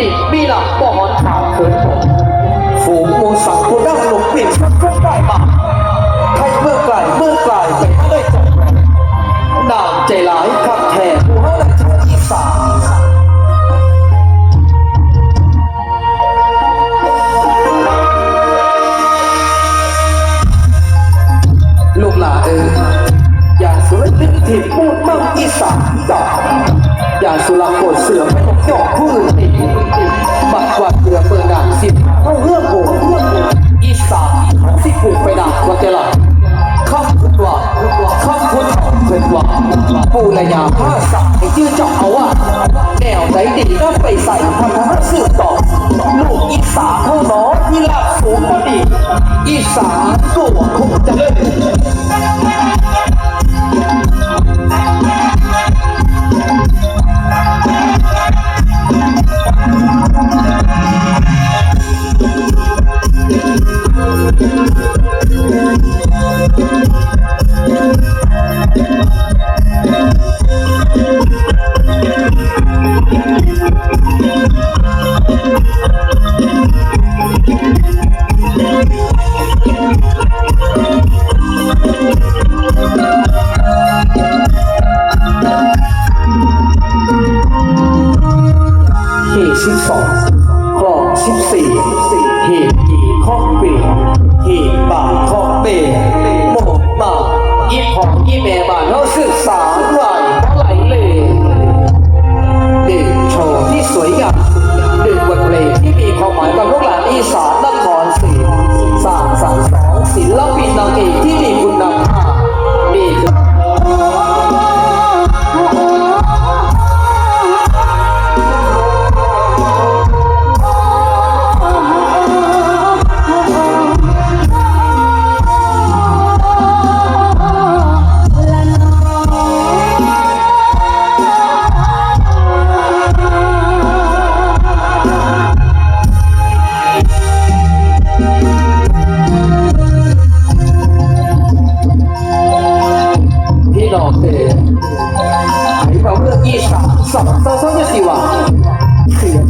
ดิบมีหลักปอนข่าวเขินผมฝูงมูสังผู้ดังหลงปิดสักครั้งได้มาใครเมื่อไกลเมื่อไกลไปไม่ได้จบนามใจหลายขับแทนผู้เฮาได้เจออีสานลูกหลานเอ๋ยอย่าสวยเป็นทิพพูดมั่งอีสานดอกอย่าสุราโกดเสือไม่ต้องหยอกผู้อื่นอีก บัดกวัดเรือเปิดด่านสิบเข้าเรื่องโง่อีสานสิผูกไปด่านว่าจะหลับคำพูดว่าคำพูดเพื่อนว่าปูระยาผ้าสักให้ชื่อเจ้าเอาว่าแนวไหนดีก็ไปใส่พันธะสืบต่อลูกอีสานเท่าน้องที่ลาสูงก็ดีอีสานตัวคงจะเล่น 12คลอง14เหตุกี่ข้อเปลี่ยนเหตุบาทข้อเปลี่ยนหมดบาทอีพอมอีแม่บาท พี่น้องเอ๋ยไอ้เราเรื่องอีสานสองเศร้าเศร้าจะสิวะเสียง